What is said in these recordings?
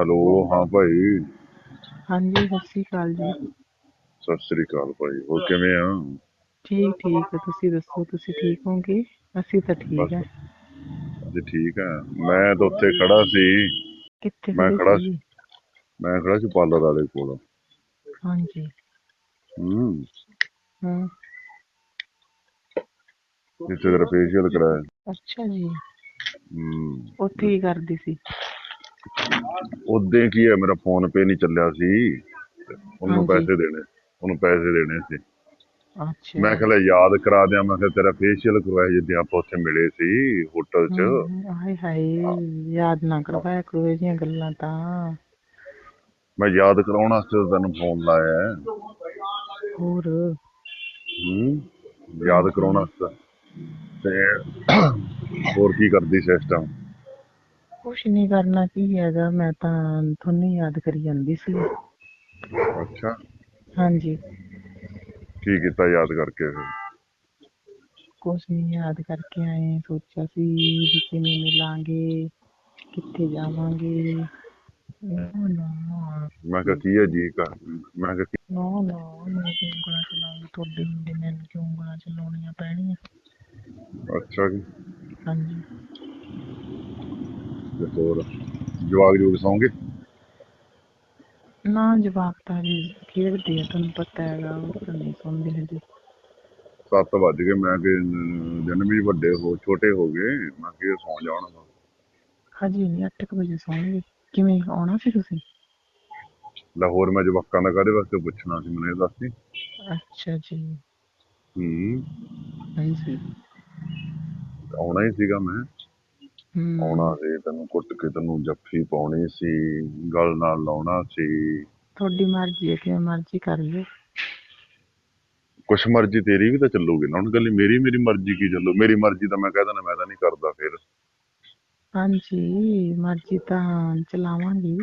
Hello ਹਾਂ ਭਾਈ। ਹਾਂਜੀ ਸਤਿ ਸ਼੍ਰੀ ਅਕਾਲ ਜੀ। ਸਤਿ ਸ੍ਰੀ ਅਕਾਲ ਭਾਈ ਹੋਰ ਕਿਵੇਂ ਆ? ਠੀਕ ਠੀਕ ਤੁਸੀਂ ਦੱਸੋ ਤੁਸੀਂ ਠੀਕ ਹੋਗੇ? ਅਸੀਂ ਤਾਂ ਠੀਕ ਹੈ ਜੀ ਠੀਕ ਆ। ਮੈਂ ਤਾਂ ਉੱਥੇ ਖੜਾ ਸੀ। ਕਿੱਥੇ ਮੈਂ ਖੜੇ ਸੀ? ਮੈਂ ਖੜਾ ਸੀ ਪਾਰਲਰ ਵਾਲੇ ਕੋਲ। ਹਾਂਜੀ। ਹੂੰ। ਹਾਂ। ਜਿੱਥੇ ਤੇਰਾ ਫੇਸ਼ੀਅਲ ਕਰਾਇਆ। ਅੱਛਾ ਜੀ। ਹੂੰ। ਉੱਥੇ ਕੀ ਕਰਦੀ ਸੀ। ਉਹਦੇ ਕੀ ਹੈ ਮੇਰਾ ਫੋਨ ਪੇ ਨਹੀਂ ਚੱਲਿਆ ਸੀ। ਉਹਨੂੰ ਹਾਂਜੀ। ਪੈਸੇ ਦੇਣੇ ਉਹਨੂੰ ਪੈਸੇ ਦੇਣੇ ਸੀ। ਅੱਛਾ। ਮੈਂ ਕਿਹਾ ਯਾਦ ਕਰਾ ਦਿਆਂ ਮੈਂ ਕਿਹਾ ਤੇਰਾ ਫੇਸ਼ੀਅਲ ਕਰਵਾਇਆ ਜਿੱਦੇ ਆਪਾਂ ਉੱਥੇ ਮਿਲੇ ਸੀ ਹੋਟਲ 'ਚ। ਹਮ, ਹਾਏ ਹਾਏ ਯਾਦ ਨਾ ਕਰਵਾਇਆ ਕਰੋ ਇਹ ਜਿਹੀਆਂ ਗੱਲਾਂ ਤਾਂ। ਮੈਂ ਯਾਦ ਕਰਾਉਣ ਵਾਸਤੇ ਤੈਨੂੰ ਫੋਨ ਲਾਇਆ ਹੈ। ਹੋਰ? ਹੂੰ ਯਾਦ ਕਰਾਉਣ ਵਾਸਤੇ। ਤੇ ਹੋਰ ਕੀ ਕਰਦੀ ਸੀ ਇਸ ਟਾਈਮ ਕੁਛ ਨਹੀਂ ਕਰਨਾ ਕੀ ਹੈਗਾ? ਮੈਂ ਤਾਂ ਤੁਹਾਨੂੰ ਯਾਦ ਕਰੀ ਜਾਂਦੀ ਸੀ। ਅੱਛਾ। ਹਾਂਜੀ। ਕੀ ਕੀਤਾ ਯਾਦ ਕਰਕੇ ਫਿਰ? ਕੁਛ ਨਹੀਂ ਯਾਦ ਕਰਕੇ ਆਏ ਸੋਚਿਆ ਸੀ ਵੀ ਕਿਵੇਂ ਮਿਲਾਂਗੇ ਕਿੱਥੇ ਜਾਵਾਂਗੇ। ਨਾ ਨਾ। ਮੈਂ ਕਿਹਾ ਕੀ ਹੈ ਜੀ ਕਰ ਮੈਂ ਕਿਹਾ ਕੀ- ਨਾ ਨਾ ਮੈਂ ਕਿਉਂ ਉਂਗਲਾਂ ਚਲਾਉਂਗੀ ਤੁਹਾਡੇ ਹੁੰਦੇ ਮੈਨੂੰ ਕਿਉਂ ਉਂਗਲਾਂ ਚਲਾਉਣੀਆਂ ਪੈਣੀਆਂ? ਅੱਛਾ ਜੀ। ਹਾਂਜੀ। ਤੇ ਹੋਰ ਜਵਾਗ ਜੂਗ ਸੌਂਗੇ? ਨਾ ਜਵਾਬ ਤਾਂ ਜੀ ਖੇਡਦੇ ਆ ਤੁਹਾਨੂੰ ਪਤਾ ਹੈਗਾ ਉਹ ਤਾਂ ਨਹੀਂ ਸੌਂਦੇ ਹਜੇ। 7 ਵੱਜ ਗਏ ਮੈਂ ਕਿ ਦਿਨ ਵੀ ਵੱਡੇ ਹੋ ਛੋਟੇ ਹੋ ਗਏ ਮੈਂ ਕਿ ਸੌਂ ਜਾਣਾ ਹਜੇ ਨਹੀਂ 8 ਵਜੇ ਸੌਣਗੇ। ਕਿਵੇਂ ਆਉਣਾ ਸੀ ਤੁਸੀਂ? ਲਾਹੌਰ ਮੈਂ ਜਵਾਕਾਂ ਦਾ ਕਾਹਦੇ ਵਾਸਤੇ ਪੁੱਛਣਾ ਸੀ ਮੈਨੂੰ ਇਹ ਦੱਸ ਦੀ। ਅੱਛਾ ਜੀ। ਹੂੰ। ਹਾਂਜੀ ਆਉਣਾ ਹੀ ਸੀਗਾ ਮੈਂ। ਆਉਣਾ ਸੀ ਤੈਨੂੰ ਕੁੱਟ ਕੇ ਤੈਨੂੰ ਜੱਫੀ ਪਾਉਣੀ ਸੀ ਗਲ ਨਾਲ ਲਾਉਣਾ ਸੀ। ਤੁਹਾਡੀ ਮਰਜ਼ੀ ਹੈ ਕਿਵੇਂ ਮਰਜ਼ੀ ਕਰ ਲਿਓ। ਕੁਛ ਮਰਜ਼ੀ ਤੇਰੀ ਵੀ ਤਾਂ ਚੱਲੂਗੀ ਨਾ ਹੁਣ ਗੱਲ ਮੇਰੀ ਮੇਰੀ ਮਰਜ਼ੀ ਕੀ ਚੱਲੂ? ਮੇਰੀ ਮਰਜ਼ੀ ਤਾਂ ਮੈਂ ਕਹਿ ਦਿੰਦਾ ਮੈਂ ਤਾਂ ਨਹੀਂ ਕਰਦਾ ਫਿਰ। ਹਾਂਜੀ ਮਰਜ਼ੀ ਤਾਂ ਚਲਾਵਾਂਗੀ।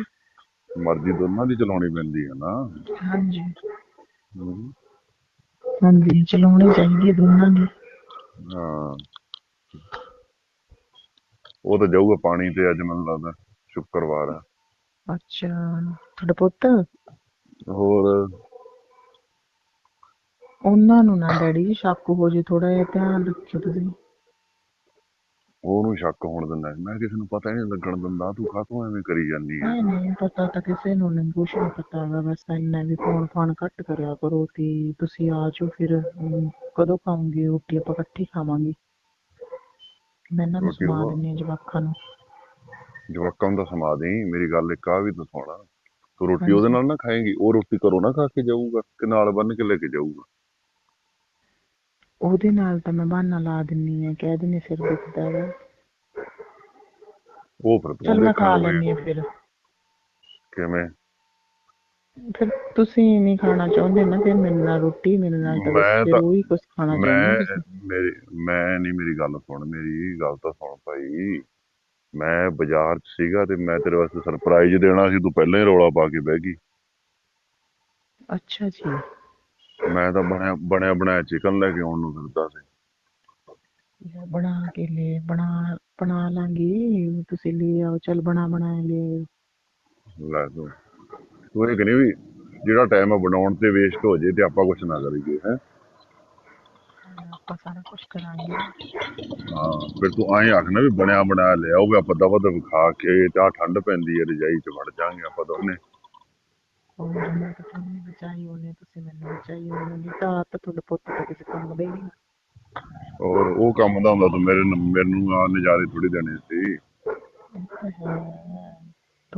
ਮਰਜ਼ੀ ਦੋਨਾਂ ਦੀ ਚਲਾਉਣੀ ਪੈਂਦੀ ਹੈ ਨਾ। ਹਾਂਜੀ। ਹਾਂਜੀ ਚਲਾਉਣੀ ਚਾਹੀਦੀ ਹੈ ਦੋਨਾਂ ਦੀ। ਹਾਂ। ਉਹ ਤਾਂ ਜਾਊਗਾ ਪਾਣੀ ਤੇ ਅੱਜ ਮੈਨੂੰ ਲੱਗਦਾ ਸ਼ੁੱਕਰਵਾਰ ਆ ਅੱਛਾ ਤੁਹਾਡਾ ਪੁੱਤ? ਹੋਰ? ਉਹਨਾਂ ਨੂੰ ਨਾ ਡੈਡੀ ਜੀ ਸ਼ੱਕ ਹੋ ਜੇ ਥੋੜਾ ਜਿਹਾ ਧਿਆਨ ਰੱਖਿਓ ਤੁਸੀਂ। ਉਹਨੂੰ ਸ਼ੱਕ ਹੋਣ ਦਿੰਦਾ ਮੈਂ ਕਿਸੇ ਨੂੰ ਪਤਾ ਹੀ ਨਹੀਂ ਲੱਗਣ ਦਿੰਦਾ ਤੂੰ ਕਾਹਤੋਂ ਐਵੇਂ ਕਰੀ ਜਾਂਦੀ ਹੈ? ਨਹੀਂ ਨਹੀਂ ਪਤਾ ਤਾਂ ਕਿਸੇ ਨੂੰ ਨਹੀਂ ਕੁਛ ਨਹੀਂ ਪਤਾ ਹੈਗਾ ਬਸ ਇੰਨਾ ਵੀ ਫੋਨ ਫਾਨ ਘੱਟ ਕਰਿਆ ਕਰੋ ਤੇ ਤੁਸੀਂ ਆ ਜਾਓ ਫਿਰ ਅਮ, ਕਦੋਂ ਖਾਓਗੇ ਰੋਟੀ ਆਪਾਂ ਇਕੱਠੀ ਖਾਵਾਂਗੇ। ਮੈਂ ਇਹਨਾਂ ਨੂੰ ਦਿੰਦੀ ਹਾਂ ਜਵਾਕਾਂ ਨੂੰ। ਜਵਾਕਾਂ ਦਾ ਸਮਾ ਦੇਈ ਮੇਰੀ ਗੱਲ ਇੱਕ ਆ ਵੀ ਤਾਂ ਸੁਣਾ। ਤੂੰ ਰੋਟੀ ਉਹਦੇ ਨਾਲ ਨਾ ਖਾਏਂਗੀ ਉਹ ਰੋਟੀ ਘਰੋਂ ਨਾ ਖਾ ਕੇ ਜਾਊਗਾ ਕਿ ਨਾਲ ਬੰਨ ਕੇ ਲੈ ਕੇ ਜਾਊਗਾ। ਉਹਦੇ ਨਾਲ ਤਾਂ ਮੈਂ ਬਹਾਨਾ ਲਾ ਦਿੰਨੀ ਆ ਕਹਿ ਦਿੰਨੀ ਸਿਰ ਦੁਖਦਾ ਹੈਗਾ ਉਹ ਫਿਰ ਤੂੰ ਚਲ ਮੈਂ ਖਾ ਆ ਫਿਰ। ਕਿਵੇਂ? ਫਿਰ ਤੁਸੀਂ ਨਹੀਂ ਖਾਣਾ ਚਾਹੁੰਦੇ ਨਾ ਫਿਰ ਮੇਰੇ ਨਾਲ ਰੋਟੀ ਮੇਰੇ ਨਾਲ ਮੈਂ ਤਾਂ- ਉਹੀ ਕੁਝ ਖਾਣਾ ਚਾਹੁੰਦੇ ਮੈਂ। ਮੇਰੀ ਮੈਂ ਨਹੀਂ ਮੇਰੀ ਗੱਲ ਸੁਣ ਮੇਰੀ ਗੱਲ ਤਾਂ ਸੁਣ ਭਾਈ। ਮੈਂ ਬਾਜ਼ਾਰ 'ਚ ਸੀਗਾ ਤੇ ਮੈਂ ਤੇਰੇ ਵਾਸਤੇ ਸਰਪ੍ਰਾਈਜ਼ ਦੇਣਾ ਸੀ ਤੂੰ ਪਹਿਲਾਂ ਹੀ ਰੌਲਾ ਪਾ ਕੇ ਬਹਿ ਗਈ। ਅੱਛਾ ਜੀ। ਮੈਂ ਤਾਂ ਬਣਿਆ ਬਣਿਆ ਬਣਾਇਆ ਚਿਕਨ ਲੈ ਕੇ ਆਉਣ ਨੂੰ ਫਿਰਦਾ ਸੀ। ਬਣਾ ਕੇ ਲੈ ਬਣਾ ਬਣਾ ਲਾਂਗੀ। ਤੁਸੀਂ ਲੈ ਆਓ ਚਲ ਬਣਾ ਬਣਾਇਆ ਲੈ। ਲੈ ਤੂੰ। ਤੂੰ ਇਹ ਕਹਿੰਦੀ ਵੀ ਜਿਹੜਾ ਟਾਈਮ ਆ ਬਣਾਉਣ ਤੇ ਵੇਸਟ ਹੋ ਜੇ ਤੇ ਆਪਾਂ ਕੁਛ ਨਾ ਕਰੀਏ ਹੈ? ਆਪਾਂ ਸਾਰਾ ਕੁਝ ਕਰਾਂਗੇ। ਹਾਂ ਫਿਰ ਤੂੰ ਐਂ ਆਖਣਾ ਵੀ ਬਣਿਆ ਬਣਾਇਆ ਲੈ ਆਓ ਵੀ ਆਪਾਂ ਦਵਾ ਦਵ ਖਾ ਕੇ ਤੇ ਠੰਡ ਪੈਂਦੀ ਹੈ ਰਜਾਈ 'ਚ ਵੜ ਜਾਾਂਗੇ ਆਪਾਂ ਦੋਨੇ। ਹੋਰ ਮੈਂ ਤਾਂ ਤੁਹਾਨੂੰ ਬਚਾਈ ਉਹਨੇ ਤੁਸੀਂ ਮੈਨੂੰ ਬਚਾਈ ਉਹਨੇ ਨਹੀਂ ਤਾਂ ਆਪ ਤੁਹਾਡੇ ਪੁੱਤ ਤਾਂ ਕਿਸੇ ਕੰਮ ਦੇ ਹੀ ਨਹੀਂ ਔਰ ਉਹ ਕੰਮ ਦਾ ਹੁੰਦਾ ਤੂੰ ਮੇਰੇ ਮੈਨੂੰ ਆ ਨਜ਼ਾਰੇ ਥੋੜੀ ਦੇਣੇ ਸੀ।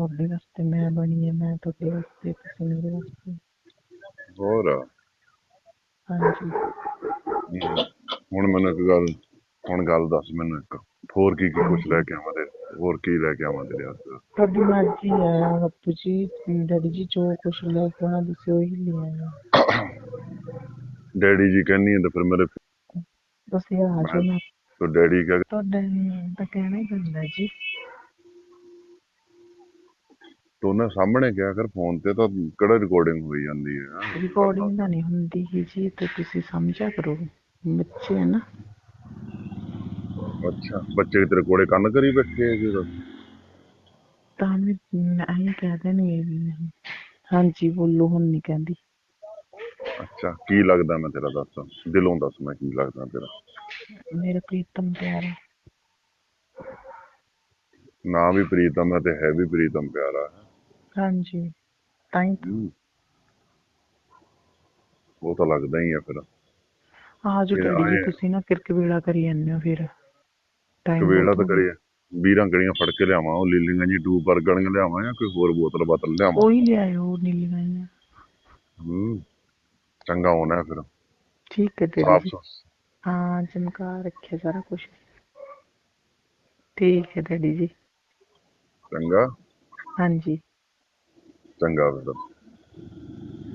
ਤੁਹਾਡੇ ਵਾਸਤੇ ਮੈਂ ਬਣੀ ਹੈ ਮੈਂ ਤੁਹਾਡੇ ਵਾਸਤੇ ਤੁਸੀਂ ਮੇਰੇ ਵਾਸਤੇ ਹੋਰ ਹਾਂਜੀ ਹੁਣ ਮੈਨੂੰ ਇੱਕ ਗੱਲ ਹੁਣ ਗੱਲ ਦੱਸ ਮੈਨੂੰ ਇੱਕ ਹੋਰ ਕੀ ਕੀ ਕੁਛ ਲੈ ਕੇ ਆਵਾਂ ਤੇ ਹੋਰ ਕੀ ਲੈ ਕੇ ਆਵਾਂ ਤੇਰੇ ਵਾਸਤੇ ਤੁਹਾਡੀ ਮਰਜ਼ੀ ਹੈ ਬੱਪੂ ਜੀ ਡੈਡੀ ਜੀ ਜੋ ਕੁਛ ਲੈ ਕੇ ਆਉਣਾ ਤੁਸੀਂ ਉਹੀ ਲੈ ਆਇਓ ਡੈਡੀ ਜੀ ਕਹਿੰਨੀ ਹੈ ਤੇ ਫਿਰ ਮੇਰੇ ਤੁਸੀਂ ਆ ਜਾਓ ਨਾ ਤੋ ਡੈਡੀ ਕਹ ਤੁਹਾਡਾ ਤਾਂ ਕਹਿਣਾ ਹੀ ਪੈਂਦਾ ਜੀ ਤੂੰ ਨਾ ਸਾਹਮਣੇ ਕਿਹਾ ਕਰ ਫੋਨ ਤੇ ਤਾਂ ਕਿਹੜਾ ਰਿਕਾਰਡਿੰਗ ਹੋਈ ਜਾਂਦੀ ਹੈ? ਰਿਕਾਰਡਿੰਗ ਤਾਂ ਨਹੀਂ ਹੁੰਦੀ ਗੀ ਜੀ ਤੇ ਤੁਸੀਂ ਸਮਝਿਆ ਕਰੋ ਬੱਚੇ ਹੈ ਨਾ। ਅੱਛਾ ਬੱਚੇ ਤੇਰੇ ਕੋਲੇ ਕੰਨ ਕਰੀ ਬੈਠੇ ਹੈਗੇ ਤਾਂ। ਤਾਂ ਵੀ ਮੈਂ ਐਂ ਕਹਿ ਦੇਣਗੇ ਵੀ ਹਾਂਜੀ ਬੋਲੋ ਹੁਣ ਨਹੀਂ ਕਹਿੰਦੀ। ਅੱਛਾ ਕੀ ਲੱਗਦਾ ਮੈਂ ਤੇਰਾ ਦੱਸ? ਦਿਲੋਂ ਦੱਸ ਮੈਂ ਕੀ ਲੱਗਦਾ ਤੇਰਾ। ਮੇਰਾ ਪ੍ਰੀਤਮ ਪਿਆਰਾ। ਨਾ ਵੀ ਪ੍ਰੀਤਮ ਹੈ ਤੇ ਹੈ ਵੀ ਪ੍ਰੀਤਮ ਪਿਆਰਾ। ਹੈ ਹਾਂਜੀ ਤਾਂ ਹੀ ਹੂੰ। ਉਹ ਤਾਂ ਲੱਗਦਾ ਹੀ ਆ ਫਿਰ। ਆ ਜੋ ਫਿਰ ਡੈਡੀ ਜੀ ਆਏ- ਤੁਸੀਂ ਨਾ ਕਿਰਕ ਵੇਲਾ ਕਰੀ ਜਾਂਦੇ ਹੋ ਫਿਰ। ਟਾਈਮ ਕਵੇਲਾ ਤਾਂ ਕਰੇ ਵੀਰਾਂ ਕੜੀਆਂ ਫੜ ਕੇ ਲਿਆਵਾਂ ਉਹ ਲੀਲੀਆਂ ਜੀ ਟੂਬ ਬਰਗਣ ਲਿਆਵਾਂ ਜਾਂ ਕੋਈ ਹੋਰ ਬੋਤਲ ਬਾਤਲ ਲਿਆਵਾਂ? ਕੋਈ ਲਿਆਇਓ ਨੀਲੀ ਗਾਈਆਂ ਹੂੰ ਚੰਗਾ ਹੋਣਾ ਫਿਰ। ਠੀਕ ਹੈ ਡੈਡੀ ਸਾਫ਼ ਜੀ। ਹਾਂ ਚਮਕਾ ਰੱਖਿਆ ਸਾਰਾ ਕੁਝ ਠੀਕ ਹੈ ਡੈਡੀ ਜੀ। ਚੰਗਾ। ਹਾਂਜੀ। ਚੰਗਾ ਫਿਰ